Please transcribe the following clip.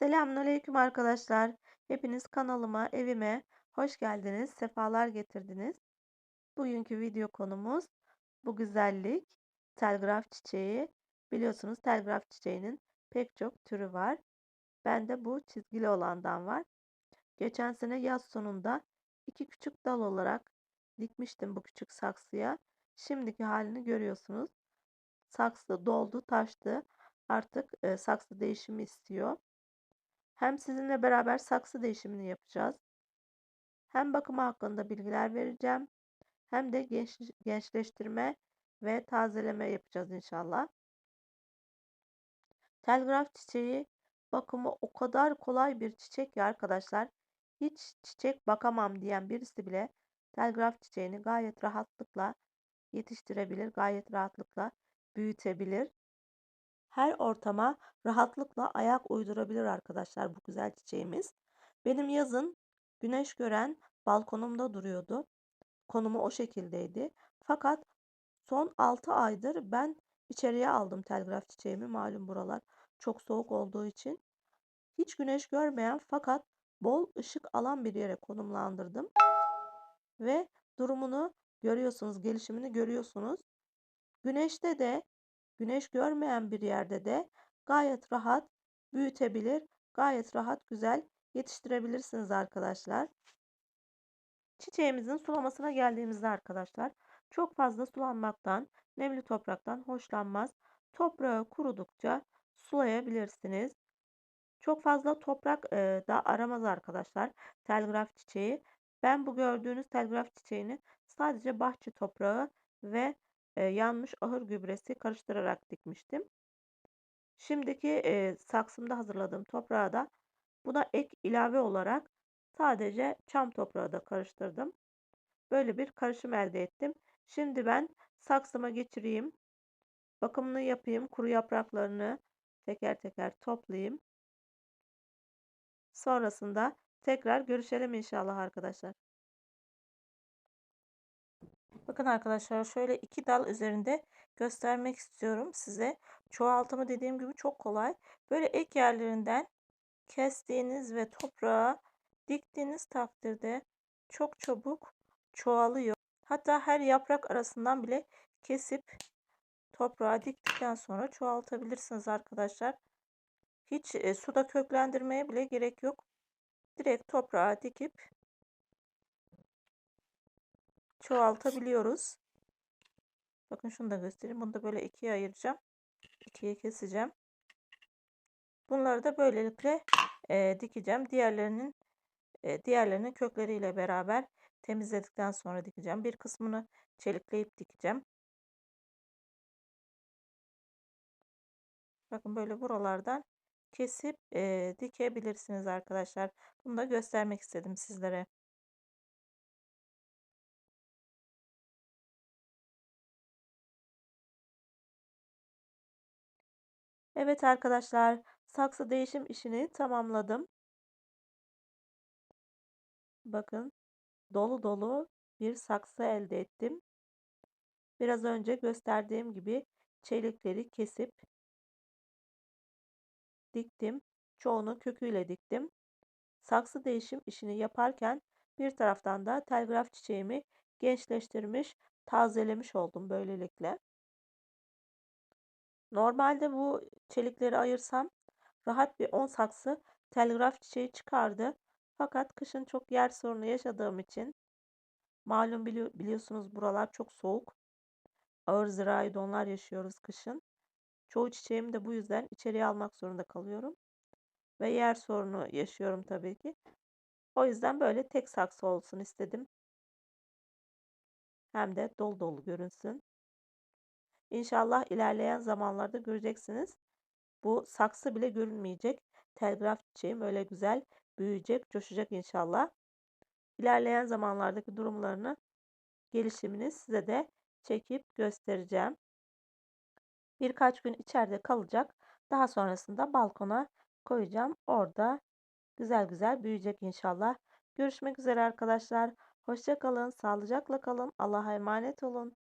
Selamünaleyküm arkadaşlar. Hepiniz kanalıma, evime hoş geldiniz, sefalar getirdiniz. Bugünkü video konumuz bu güzellik telgraf çiçeği. Biliyorsunuz telgraf çiçeğinin pek çok türü var. Bende bu çizgili olandan var. Geçen sene yaz sonunda iki küçük dal olarak dikmiştim bu küçük saksıya. Şimdiki halini görüyorsunuz. Saksı doldu, taştı. Artık e, saksı değişimi istiyor. Hem sizinle beraber saksı değişimini yapacağız. Hem bakımı hakkında bilgiler vereceğim. Hem de genç, gençleştirme ve tazeleme yapacağız inşallah. Telgraf çiçeği bakımı o kadar kolay bir çiçek ki arkadaşlar. Hiç çiçek bakamam diyen birisi bile telgraf çiçeğini gayet rahatlıkla yetiştirebilir, gayet rahatlıkla büyütebilir her ortama rahatlıkla ayak uydurabilir arkadaşlar bu güzel çiçeğimiz. Benim yazın güneş gören balkonumda duruyordu. Konumu o şekildeydi. Fakat son 6 aydır ben içeriye aldım telgraf çiçeğimi. Malum buralar çok soğuk olduğu için. Hiç güneş görmeyen fakat bol ışık alan bir yere konumlandırdım. Ve durumunu görüyorsunuz, gelişimini görüyorsunuz. Güneşte de güneş görmeyen bir yerde de gayet rahat büyütebilir, gayet rahat güzel yetiştirebilirsiniz arkadaşlar. Çiçeğimizin sulamasına geldiğimizde arkadaşlar çok fazla sulanmaktan, nemli topraktan hoşlanmaz. Toprağı kurudukça sulayabilirsiniz. Çok fazla toprak e, da aramaz arkadaşlar telgraf çiçeği. Ben bu gördüğünüz telgraf çiçeğini sadece bahçe toprağı ve yanmış ahır gübresi karıştırarak dikmiştim. Şimdiki e, saksımda hazırladığım toprağa da buna ek ilave olarak sadece çam toprağı da karıştırdım. Böyle bir karışım elde ettim. Şimdi ben saksıma geçireyim. Bakımını yapayım. Kuru yapraklarını teker teker toplayayım. Sonrasında tekrar görüşelim inşallah arkadaşlar. Bakın arkadaşlar şöyle iki dal üzerinde göstermek istiyorum size. Çoğaltımı dediğim gibi çok kolay. Böyle ek yerlerinden kestiğiniz ve toprağa diktiğiniz takdirde çok çabuk çoğalıyor. Hatta her yaprak arasından bile kesip toprağa diktikten sonra çoğaltabilirsiniz arkadaşlar. Hiç e, suda köklendirmeye bile gerek yok. Direkt toprağa dikip çoğaltabiliyoruz. Bakın şunu da göstereyim. Bunu da böyle ikiye ayıracağım. İkiye keseceğim. Bunları da böylelikle e, dikeceğim. Diğerlerinin e, diğerlerinin kökleriyle beraber temizledikten sonra dikeceğim. Bir kısmını çelikleyip dikeceğim. Bakın böyle buralardan kesip e, dikebilirsiniz arkadaşlar. Bunu da göstermek istedim sizlere. Evet arkadaşlar, saksı değişim işini tamamladım. Bakın, dolu dolu bir saksı elde ettim. Biraz önce gösterdiğim gibi çelikleri kesip diktim. Çoğunu köküyle diktim. Saksı değişim işini yaparken bir taraftan da telgraf çiçeğimi gençleştirmiş, tazelemiş oldum böylelikle. Normalde bu çelikleri ayırsam rahat bir 10 saksı telgraf çiçeği çıkardı. Fakat kışın çok yer sorunu yaşadığım için malum bili biliyorsunuz buralar çok soğuk. Ağır zirai donlar yaşıyoruz kışın. Çoğu çiçeğimi de bu yüzden içeriye almak zorunda kalıyorum. Ve yer sorunu yaşıyorum tabii ki. O yüzden böyle tek saksı olsun istedim. Hem de dolu dolu görünsün. İnşallah ilerleyen zamanlarda göreceksiniz. Bu saksı bile görünmeyecek. Telgraf çiçeğim öyle güzel büyüyecek, coşacak inşallah. İlerleyen zamanlardaki durumlarını, gelişimini size de çekip göstereceğim. Birkaç gün içeride kalacak. Daha sonrasında balkona koyacağım. Orada güzel güzel büyüyecek inşallah. Görüşmek üzere arkadaşlar. Hoşça kalın, sağlıcakla kalın. Allah'a emanet olun.